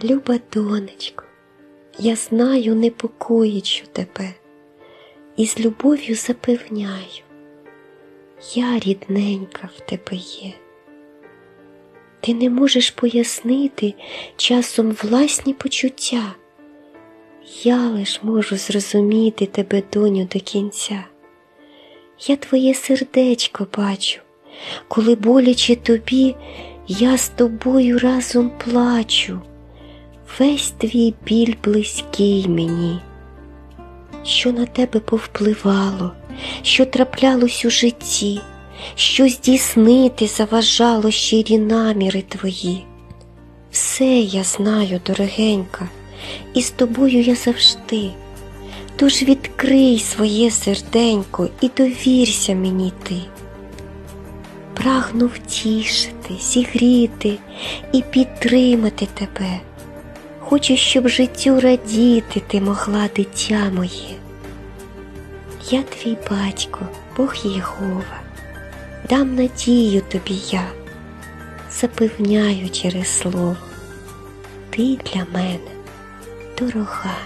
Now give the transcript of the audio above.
Люба донечко, я знаю, непокоїчу тебе, і з любов'ю запевняю, я рідненька в тебе є. Ти не можеш пояснити часом власні почуття. Я лиш можу зрозуміти тебе, доню, до кінця. Я твоє сердечко бачу, коли боляче тобі, я з тобою разом плачу. Весь твій біль близький мені, що на тебе повпливало, що траплялось у житті, що здійснити заважало щирі наміри твої. Все я знаю, дорогенька, і з тобою я завжди. Тож відкрий своє серденько і довірся мені ти. Прагну втішити, зігріти і підтримати тебе. Хочу, щоб життю радіти ти могла, дитя моє. Я твій батько, Бог Єгова, дам надію тобі я, запевняю через слово, ти для мене дорога.